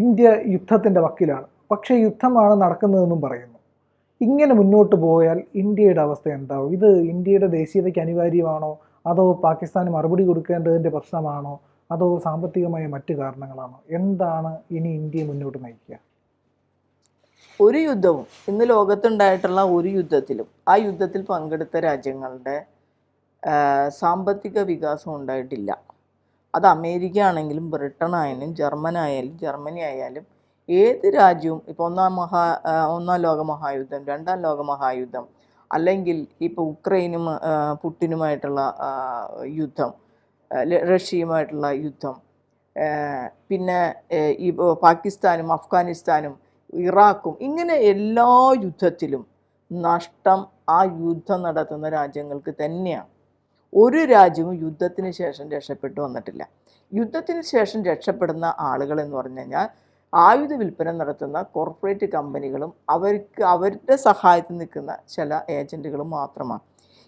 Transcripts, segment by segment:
India യുദ്ധത്തിന്റെ വക്കിലാണ്. പക്ഷേ യുദ്ധമാണ് നടക്കുന്നതെന്നും പറയുന്നു. ഇങ്ങനെ മുന്നോട്ട് പോയാൽ ഇന്ത്യയുടെ അവസ്ഥ എന്താവും? ഇത് ഇന്ത്യയുടെ ദേശീയതയ്ക്ക് അനിവാര്യമാണോ? അതോ പാകിസ്ഥാന് മറുപടി കൊടുക്കേണ്ടതിന്റെ പ്രശ്നമാണോ? അതോ സാമ്പത്തികമായ മറ്റു കാരണങ്ങളാണോ? എന്താണ് ഇനി ഇന്ത്യ മുന്നോട്ട് നയിക്കുക? ഒരു യുദ്ധവും ഇന്ന് ലോകത്തുണ്ടായിട്ടുള്ള ഒരു യുദ്ധത്തിലും ആ യുദ്ധത്തിൽ പങ്കെടുത്ത രാജ്യങ്ങളുടെ സാമ്പത്തിക വികാസം ഉണ്ടായിട്ടില്ല. അത് അമേരിക്ക ആണെങ്കിലും ബ്രിട്ടൻ ആയാലും ജർമ്മൻ ആയാലും ജർമ്മനി ആയാലും ഏത് രാജ്യവും ഇപ്പോൾ ഒന്നാം മഹാ ഒന്നാം ലോക മഹായുദ്ധം രണ്ടാം ലോക മഹായുദ്ധം അല്ലെങ്കിൽ ഇപ്പോൾ ഉക്രൈനും പുട്ടിനുമായിട്ടുള്ള യുദ്ധം റഷ്യയുമായിട്ടുള്ള യുദ്ധം പിന്നെ ഈ പാകിസ്ഥാനും അഫ്ഗാനിസ്ഥാനും ഇറാഖും ഇങ്ങനെ എല്ലാ യുദ്ധത്തിലും നഷ്ടം ആ യുദ്ധം നടത്തുന്ന രാജ്യങ്ങൾക്ക് തന്നെയാണ്. ഒരു രാജ്യവും യുദ്ധത്തിന് ശേഷം രക്ഷപ്പെട്ടു വന്നിട്ടില്ല. യുദ്ധത്തിന് ശേഷം രക്ഷപ്പെടുന്ന ആളുകൾ എന്ന് പറഞ്ഞു കഴിഞ്ഞാൽ ആയുധ വിൽപ്പന നടത്തുന്ന കോർപ്പറേറ്റ് കമ്പനികളും അവർക്ക് അവരുടെ സഹായത്തിൽ നിൽക്കുന്ന ചില ഏജന്റുകളും മാത്രമാണ്.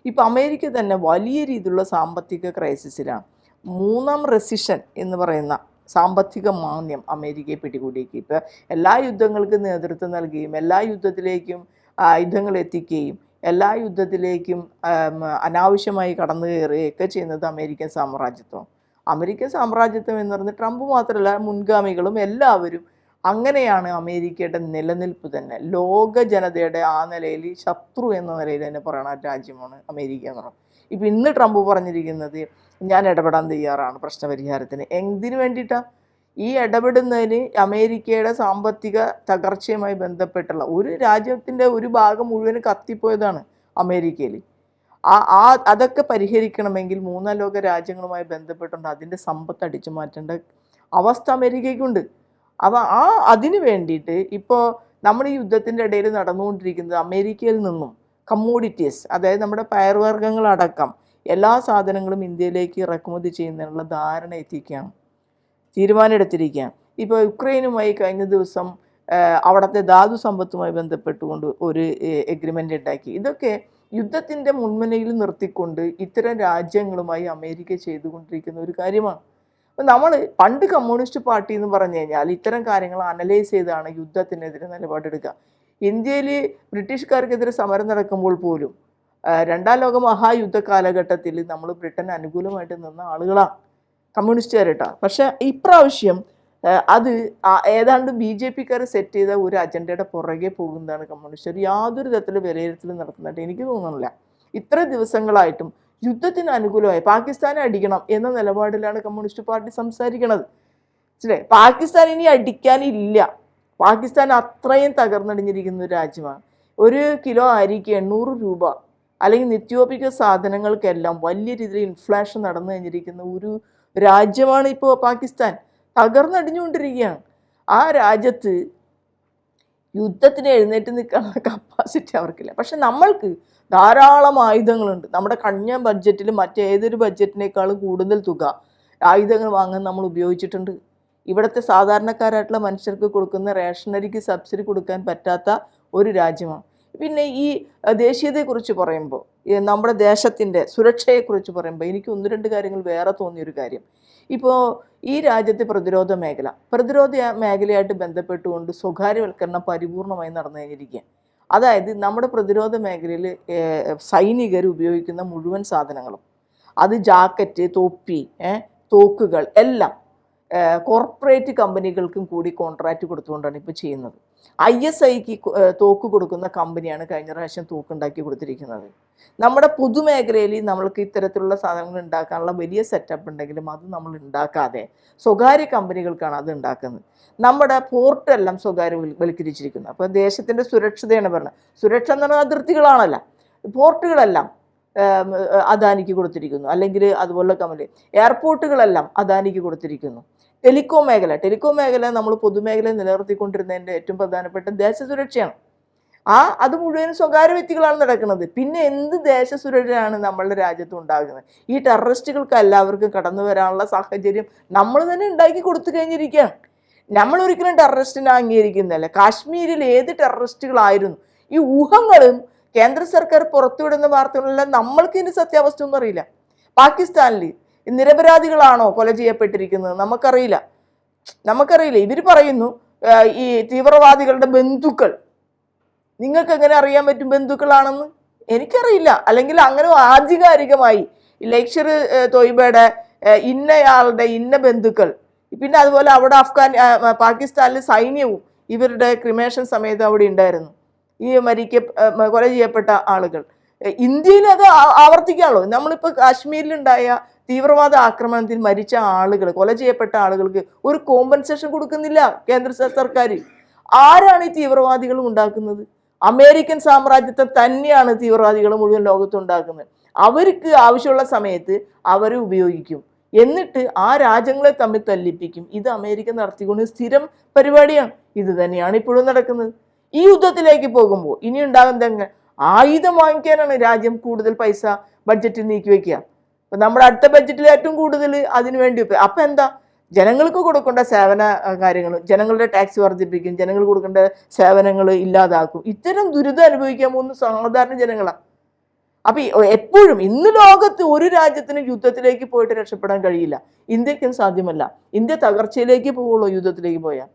ഇപ്പോൾ അമേരിക്ക തന്നെ വലിയ രീതിയിലുള്ള സാമ്പത്തിക ക്രൈസിസിലാണ് മൂന്നാം റെസിഷൻ എന്ന് പറയുന്ന സാമ്പത്തിക മാന്ദ്യം അമേരിക്കയെ പിടികൂടിയേക്കും. ഇപ്പോൾ എല്ലാ യുദ്ധങ്ങൾക്കും നേതൃത്വം നൽകുകയും എല്ലാ യുദ്ധത്തിലേക്കും ആയുധങ്ങൾ എത്തിക്കുകയും എല്ലാ യുദ്ധത്തിലേക്കും അനാവശ്യമായി കടന്നു കയറുകയൊക്കെ ചെയ്യുന്നത് അമേരിക്കൻ സാമ്രാജ്യത്വം. അമേരിക്കൻ സാമ്രാജ്യത്വം എന്ന് പറഞ്ഞ് ട്രംപ് മാത്രമല്ല മുൻഗാമികളും എല്ലാവരും അങ്ങനെയാണ് അമേരിക്കയുടെ നിലനിൽപ്പ് തന്നെ. ലോക ജനതയുടെ ആ നിലയിൽ ശത്രു എന്ന നിലയിൽ തന്നെ പറയുന്ന രാജ്യമാണ് അമേരിക്ക എന്ന് പറയുന്നത് ഇപ്പം ഇന്ന് ട്രംപ് പറഞ്ഞിരിക്കുന്നത് ഞാൻ ഇടപെടാൻ തയ്യാറാണ് പ്രശ്നപരിഹാരത്തിന്. എന്തിനു വേണ്ടിയിട്ടാണ് ഈ ഇടപെടുന്നതിന് അമേരിക്കയുടെ സാമ്പത്തിക തകർച്ചയുമായി ബന്ധപ്പെട്ടുള്ള ഒരു രാജ്യത്തിന്റെ ഒരു ഭാഗം മുഴുവൻ കത്തിപ്പോയതാണ് അമേരിക്കയിൽ ആ ആ അതൊക്കെ പരിഹരിക്കണമെങ്കിൽ മൂന്നാം ലോക രാജ്യങ്ങളുമായി ബന്ധപ്പെട്ടുകൊണ്ട് അതിന്റെ സമ്പത്ത് അടിച്ചു മാറ്റേണ്ട അവസ്ഥ അമേരിക്കയ്ക്കുണ്ട്. അവ ആ അതിന് വേണ്ടിയിട്ട് ഇപ്പോൾ നമ്മൾ ഈ യുദ്ധത്തിന്റെ ഇടയിൽ നടന്നുകൊണ്ടിരിക്കുന്നത് അമേരിക്കയിൽ നിന്നും കമ്മോഡിറ്റീസ് അതായത് നമ്മുടെ പയർവർഗങ്ങളടക്കം എല്ലാ സാധനങ്ങളും ഇന്ത്യയിലേക്ക് ഇറക്കുമതി ചെയ്യുന്നതിനുള്ള ധാരണ എത്തിക്കുകയാണ്. തീരുമാനമെടുത്തിരിക്കുകയാണ്. ഇപ്പോൾ യുക്രൈനുമായി കഴിഞ്ഞ ദിവസം അവിടുത്തെ ധാതു സമ്പത്തുമായി ബന്ധപ്പെട്ടുകൊണ്ട് ഒരു എഗ്രിമെന്റ് ഉണ്ടാക്കി. ഇതൊക്കെ യുദ്ധത്തിന്റെ മുൻമുനയിൽ നിർത്തിക്കൊണ്ട് ഇത്തരം രാജ്യങ്ങളുമായി അമേരിക്ക ചെയ്തുകൊണ്ടിരിക്കുന്ന ഒരു കാര്യമാണ്. അപ്പം നമ്മൾ പണ്ട് കമ്മ്യൂണിസ്റ്റ് പാർട്ടി എന്ന് പറഞ്ഞു കഴിഞ്ഞാൽ ഇത്തരം കാര്യങ്ങൾ അനലൈസ് ചെയ്താണ് യുദ്ധത്തിനെതിരെ നിലപാടെടുക്കുക. ഇന്ത്യയിൽ ബ്രിട്ടീഷുകാർക്കെതിരെ സമരം നടക്കുമ്പോൾ പോലും രണ്ടാം ലോക മഹായുദ്ധ കാലഘട്ടത്തിൽ നമ്മൾ ബ്രിട്ടൻ അനുകൂലമായിട്ട് നിന്ന ആളുകളാണ്. കമ്മ്യൂണിസ്റ്റുകാരട്ടാ. പക്ഷെ ഇപ്രാവശ്യം അത് ഏതാണ്ട് ബി ജെ പിക്കാർ സെറ്റ് ചെയ്ത ഒരു അജണ്ടയുടെ പുറകെ പോകുന്നതാണ് കമ്മ്യൂണിസ്റ്റ്. യാതൊരു തരത്തിലും വിലയിരുത്തലും നടത്തുന്നതായിട്ട് എനിക്ക് തോന്നുന്നില്ല. ഇത്ര ദിവസങ്ങളായിട്ടും യുദ്ധത്തിന് അനുകൂലമായി പാകിസ്ഥാനെ അടിക്കണം എന്ന നിലപാടിലാണ് കമ്മ്യൂണിസ്റ്റ് പാർട്ടി സംസാരിക്കുന്നത് മനസ്സിലായി? പാകിസ്ഥാൻ ഇനി അടിക്കാനില്ല. പാകിസ്ഥാൻ അത്രയും തകർന്നടിഞ്ഞിരിക്കുന്ന ഒരു രാജ്യമാണ്. ഒരു കിലോ അരിക്ക് എണ്ണൂറ് രൂപ അല്ലെങ്കിൽ നിത്യോപിക സാധനങ്ങൾക്കെല്ലാം വലിയ രീതിയിൽ ഇൻഫ്ലേഷൻ നടന്നു കഴിഞ്ഞിരിക്കുന്ന ഒരു രാജ്യമാണ് ഇപ്പോൾ പാകിസ്ഥാൻ. തകർന്നടിഞ്ഞുകൊണ്ടിരിക്കുകയാണ്. ആ രാജ്യത്ത് യുദ്ധത്തിന് എഴുന്നേറ്റ് നിൽക്കാനുള്ള കപ്പാസിറ്റി അവർക്കില്ല. പക്ഷെ നമ്മൾക്ക് ധാരാളം ആയുധങ്ങളുണ്ട്. നമ്മുടെ കഴിഞ്ഞ ബഡ്ജറ്റിൽ മറ്റേതൊരു ബഡ്ജറ്റിനേക്കാളും കൂടുതൽ തുക ആയുധങ്ങൾ വാങ്ങാൻ നമ്മൾ ഉപയോഗിച്ചിട്ടുണ്ട്. ഇവിടുത്തെ സാധാരണക്കാരായിട്ടുള്ള മനുഷ്യർക്ക് കൊടുക്കുന്ന റേഷനറിക്ക് സബ്സിഡി കൊടുക്കാൻ പറ്റാത്ത ഒരു രാജ്യമാണ്. പിന്നെ ഈ ദേശീയതയെക്കുറിച്ച് പറയുമ്പോൾ നമ്മുടെ ദേശത്തിന്റെ സുരക്ഷയെക്കുറിച്ച് പറയുമ്പോൾ എനിക്ക് ഒന്ന് രണ്ട് കാര്യങ്ങൾ വേറെ തോന്നിയൊരു കാര്യം. ഇപ്പോൾ ഈ രാജ്യത്തെ പ്രതിരോധ മേഖല പ്രതിരോധ മേഖലയായിട്ട് ബന്ധപ്പെട്ടുകൊണ്ട് സ്വകാര്യവൽക്കരണം പരിപൂർണമായി നടന്നു കഴിഞ്ഞിരിക്കുകയാണ് അതായത് നമ്മുടെ പ്രതിരോധ മേഖലയിൽ സൈനികർ ഉപയോഗിക്കുന്ന മുഴുവൻ സാധനങ്ങളും അത് ജാക്കറ്റ് തൊപ്പി തോക്കുകൾ എല്ലാം കോർപ്പറേറ്റ് കമ്പനികൾക്കും കൂടി കോൺട്രാക്റ്റ് കൊടുത്തുകൊണ്ടാണ് ഇപ്പോൾ ചെയ്യുന്നത്. ഐ എസ് ഐക്ക് തോക്ക് കൊടുക്കുന്ന കമ്പനിയാണ് കഴിഞ്ഞ പ്രാവശ്യം തോക്കുണ്ടാക്കി കൊടുത്തിരിക്കുന്നത്. നമ്മുടെ പൊതുമേഖലയിൽ നമ്മൾക്ക് ഇത്തരത്തിലുള്ള സാധനങ്ങൾ ഉണ്ടാക്കാനുള്ള വലിയ സെറ്റപ്പ് ഉണ്ടെങ്കിലും അത് നമ്മൾ ഉണ്ടാക്കാതെ സ്വകാര്യ കമ്പനികൾക്കാണ് അത് ഉണ്ടാക്കുന്നത്. നമ്മുടെ പോർട്ടെല്ലാം സ്വകാര്യവൽക്കരിച്ചിരിക്കുന്നത് അപ്പോൾ ദേശത്തിന്റെ സുരക്ഷതയാണ് പറയുന്നത് സുരക്ഷ എന്ന് പറഞ്ഞാൽ അതിർത്തികളാണല്ലോ. പോർട്ടുകളെല്ലാം അദാനിക്ക് കൊടുത്തിരിക്കുന്നു. അല്ലെങ്കിൽ അതുപോലുള്ള കമ്പനി എയർപോർട്ടുകളെല്ലാം അദാനിക്ക് കൊടുത്തിരിക്കുന്നു. ടെലികോം മേഖല. ടെലികോം മേഖല നമ്മൾ പൊതുമേഖല നിലനിർത്തിക്കൊണ്ടിരുന്നതിന്റെ ഏറ്റവും പ്രധാനപ്പെട്ട ദേശസുരക്ഷയാണ്. ആ അത് മുഴുവനും സ്വകാര്യ വ്യക്തികളാണ് നടക്കുന്നത്. പിന്നെ എന്ത് ദേശസുരക്ഷയാണ് നമ്മളുടെ രാജ്യത്ത് ഉണ്ടാകുന്നത്? ഈ ടെററിസ്റ്റുകൾക്ക് എല്ലാവർക്കും കടന്നു വരാനുള്ള സാഹചര്യം നമ്മൾ തന്നെ ഉണ്ടാക്കി കൊടുത്തു കഴിഞ്ഞിരിക്കുകയാണ്. നമ്മൾ ഒരിക്കലും ടെററിസ്റ്റിനെ അംഗീകരിക്കുന്നില്ല. കാശ്മീരിൽ ഏത് ടെററിസ്റ്റുകളായിരുന്നു? ഈ ഊഹങ്ങളും കേന്ദ്ര സർക്കാർ പുറത്തുവിടുന്ന വാർത്തകളെല്ലാം നമ്മൾക്ക് ഇതിന്റെ സത്യാവസ്ഥ ഒന്നും അറിയില്ല. പാകിസ്ഥാനിൽ നിരപരാധികളാണോ കൊല ചെയ്യപ്പെട്ടിരിക്കുന്നത്? നമുക്കറിയില്ല. നമുക്കറിയില്ല. ഇവർ പറയുന്നു ഈ തീവ്രവാദികളുടെ ബന്ധുക്കൾ. നിങ്ങൾക്ക് എങ്ങനെ അറിയാൻ പറ്റും ബന്ധുക്കളാണെന്ന്? എനിക്കറിയില്ല. അല്ലെങ്കിൽ അങ്ങനെ ആധികാരികമായി ലക്ഷർ തൊയ്ബയുടെ ഇന്നയാളുടെ ഇന്ന ബന്ധുക്കൾ. പിന്നെ അതുപോലെ അവിടെ അഫ്ഗാൻ ആ, സൈന്യവും ഇവരുടെ ക്രിമേഷൻ സമയത്ത് അവിടെ ഉണ്ടായിരുന്നു. ഈ മരിക്ക കൊല ചെയ്യപ്പെട്ട ആളുകൾ. ഇന്ത്യയിൽ അത് ആവർത്തിക്കാണല്ലോ. നമ്മളിപ്പോൾ കാശ്മീരിലുണ്ടായ തീവ്രവാദ ആക്രമണത്തിൽ മരിച്ച ആളുകൾ കൊല ചെയ്യപ്പെട്ട ആളുകൾക്ക് ഒരു കോമ്പൻസേഷൻ കൊടുക്കുന്നില്ല കേന്ദ്ര സർക്കാർ. ആരാണ് ഈ തീവ്രവാദികൾ ഉണ്ടാക്കുന്നത്? അമേരിക്കൻ സാമ്രാജ്യത്തെ തന്നെയാണ് തീവ്രവാദികൾ മുഴുവൻ ലോകത്ത് ഉണ്ടാക്കുന്നത്. അവർക്ക് ആവശ്യമുള്ള സമയത്ത് അവരെ ഉപയോഗിക്കും. എന്നിട്ട് ആ രാജ്യങ്ങളെ തമ്മിൽ തല്ലിപ്പിക്കും. ഇത് അമേരിക്ക നടത്തിക്കൊണ്ട് സ്ഥിരം പരിപാടിയാണ്. ഇത് തന്നെയാണ് ഇപ്പോഴും നടക്കുന്നത്. ഈ യുദ്ധത്തിലേക്ക് പോകുമ്പോൾ ഇനി ഉണ്ടാകുന്നത് എങ്ങനെ ആയുധം വാങ്ങിക്കാനാണ് രാജ്യം കൂടുതൽ പൈസ ബഡ്ജറ്റിൽ നീക്കി വെക്കുക. അപ്പം നമ്മുടെ അടുത്ത ബഡ്ജറ്റിൽ ഏറ്റവും കൂടുതൽ അതിന് വേണ്ടി അപ്പൊ എന്താ? ജനങ്ങൾക്ക് കൊടുക്കേണ്ട സേവന കാര്യങ്ങൾ ജനങ്ങളുടെ ടാക്സ് വർദ്ധിപ്പിക്കും ജനങ്ങൾ കൊടുക്കേണ്ട സേവനങ്ങൾ ഇല്ലാതാക്കും. ഇത്തരം ദുരിതം അനുഭവിക്കാൻ പോകുന്ന സാധാരണ ജനങ്ങളാണ് അപ്പൊ എപ്പോഴും ഇന്ന് ലോകത്ത് ഒരു രാജ്യത്തിന് യുദ്ധത്തിലേക്ക് പോയിട്ട് രക്ഷപ്പെടാൻ കഴിയില്ല. ഇന്ത്യക്കും സാധ്യമല്ല. ഇന്ത്യ തകർച്ചയിലേക്ക് പോവുള്ളൂ യുദ്ധത്തിലേക്ക് പോയാൽ.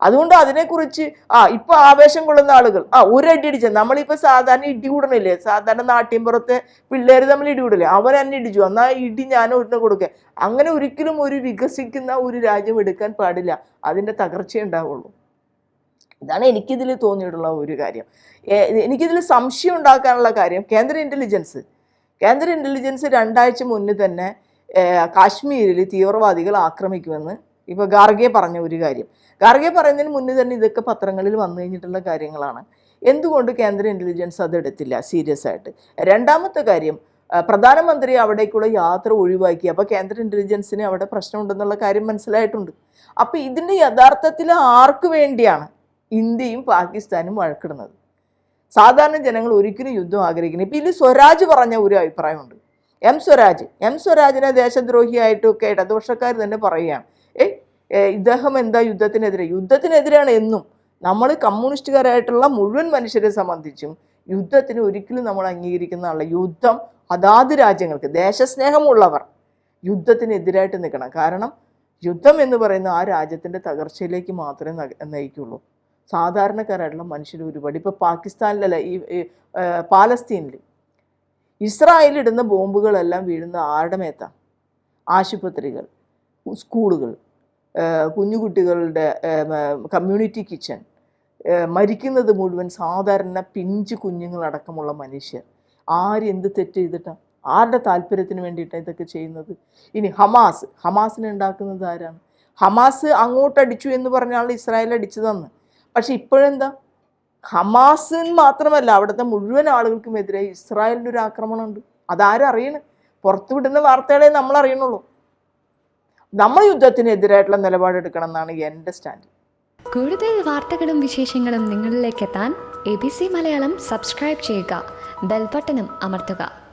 അതുകൊണ്ട് അതിനെക്കുറിച്ച് ആ ഇപ്പൊ ആവേശം കൊള്ളുന്ന ആളുകൾ ആ ഒരു അടി അടിച്ച നമ്മളിപ്പോ സാധാരണ ഇടി കൂടണില്ലേ സാധാരണ നാട്ടിൻപുറത്തെ പിള്ളേർ തമ്മിൽ ഇടി കൂടില്ലേ? അവൻ എന്നെ ഇടിച്ചു എന്നാ ഇടി ഞാൻ ഒരെണ്ണം കൊടുക്കുക. അങ്ങനെ ഒരിക്കലും ഒരു വികസിക്കുന്ന ഒരു രാജ്യം എടുക്കാൻ പാടില്ല. അതിന്റെ തകർച്ചയേ ഉണ്ടാവുള്ളൂ. ഇതാണ് എനിക്കിതിൽ തോന്നിയിട്ടുള്ള ഒരു കാര്യം. എനിക്കിതിൽ സംശയം ഉണ്ടാക്കാനുള്ള കാര്യം കേന്ദ്ര ഇന്റലിജൻസ് കേന്ദ്ര ഇന്റലിജൻസ് രണ്ടാഴ്ച മുന്നേ തന്നെ കാശ്മീരിൽ തീവ്രവാദികൾ ആക്രമിക്കുമെന്ന് ഇപ്പോൾ ഗാർഗെ പറഞ്ഞ ഒരു കാര്യം. ഗാർഗെ പറയുന്നതിന് മുന്നേ തന്നെ ഇതൊക്കെ പത്രങ്ങളിൽ വന്നു കഴിഞ്ഞിട്ടുള്ള കാര്യങ്ങളാണ്. എന്തുകൊണ്ട് കേന്ദ്ര ഇന്റലിജൻസ് അത് എടുത്തില്ല? സീരിയസ് ആയിട്ട്. രണ്ടാമത്തെ കാര്യം പ്രധാനമന്ത്രി അവിടേക്കുള്ള യാത്ര ഒഴിവാക്കി. അപ്പോൾ കേന്ദ്ര ഇന്റലിജൻസിന് അവിടെ പ്രശ്നമുണ്ടെന്നുള്ള കാര്യം മനസ്സിലായിട്ടുണ്ട്. അപ്പോൾ ഇതിന്റെ യഥാർത്ഥത്തിൽ ആർക്ക് വേണ്ടിയാണ് ഇന്ത്യയും പാകിസ്ഥാനും വഴക്കിടുന്നത്? സാധാരണ ജനങ്ങൾ ഒരിക്കലും യുദ്ധം ആഗ്രഹിക്കുന്നത് ഇപ്പം ഇതിൽ സ്വരാജ് പറഞ്ഞ ഒരു അഭിപ്രായമുണ്ട്. എം സ്വരാജ്. എം സ്വരാജിനെ ദേശദ്രോഹിയായിട്ടൊക്കെ ഇടതുപക്ഷക്കാർ തന്നെ പറയുകയാണ്. ഇദ്ദേഹം എന്താ യുദ്ധത്തിനെതിരെ? യുദ്ധത്തിനെതിരാണ് എന്നും നമ്മൾ കമ്മ്യൂണിസ്റ്റുകാരായിട്ടുള്ള മുഴുവൻ മനുഷ്യരെ സംബന്ധിച്ചും യുദ്ധത്തിന് ഒരിക്കലും നമ്മൾ അംഗീകരിക്കുന്നതല്ല യുദ്ധം അതാത് രാജ്യങ്ങൾക്ക് ദേശസ്നേഹമുള്ളവർ യുദ്ധത്തിനെതിരായിട്ട് നിൽക്കണം. കാരണം യുദ്ധം എന്ന് പറയുന്ന ആ രാജ്യത്തിന്റെ തകർച്ചയിലേക്ക് മാത്രമേ നയിക്കുള്ളൂ. സാധാരണക്കാരായിട്ടുള്ള മനുഷ്യർ ഒരുപാട്. ഇപ്പോൾ പാകിസ്ഥാനിലല്ല ഈ പാലസ്തീനിൽ ഇസ്രായേലിടുന്ന ബോംബുകളെല്ലാം വീഴുന്ന ആരുടെ മേത്ത? ആശുപത്രികൾ സ്കൂളുകൾ. കുഞ്ഞുകുട്ടികളുടെ കമ്മ്യൂണിറ്റി കിച്ചൺ മരിക്കുന്നത് മുഴുവൻ സാധാരണ പിഞ്ച് കുഞ്ഞുങ്ങളടക്കമുള്ള മനുഷ്യർ. ആര് എന്ത് തെറ്റ് ചെയ്തിട്ടാണ് ആരുടെ താല്പര്യത്തിന് വേണ്ടിയിട്ടാണ് ഇതൊക്കെ ചെയ്യുന്നത്? ഇനി ഹമാസ് ഹമാസിനെ ഉണ്ടാക്കുന്നത് ആരാണ്? ഹമാസ് അങ്ങോട്ടടിച്ചു എന്ന് പറഞ്ഞാൽ ഇസ്രായേൽ അടിച്ചതെന്ന്. പക്ഷെ ഇപ്പോഴെന്താ? ഹമാസ് മാത്രമല്ല അവിടുത്തെ മുഴുവൻ ആളുകൾക്കും എതിരെ ഇസ്രായേലിന്റെ ഒരു ആക്രമണമുണ്ട്. അതാരും അറിയണേ പുറത്തുവിടുന്ന വാർത്തകളെ നമ്മൾ അറിയണുള്ളൂ നമ്മൾ യുദ്ധത്തിനെതിരായിട്ടുള്ള നിലപാടെടുക്കണം എന്നാണ് എന്റെ സ്റ്റാൻഡ്. കൂടുതൽ വാർത്തകളും വിശേഷങ്ങളും നിങ്ങളിലേക്ക് എത്താൻ A B C Malayalam subscribe ചെയ്യുക. ബെൽബട്ടനും അമർത്തുക.